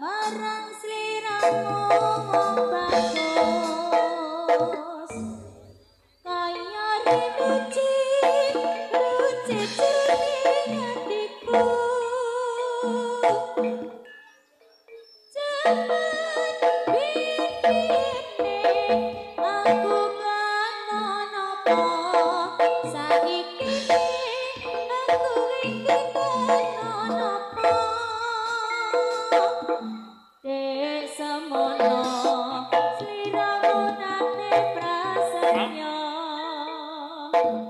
marang sliramu wong bagus. Kaya rindu cinta cinta diku Thank you.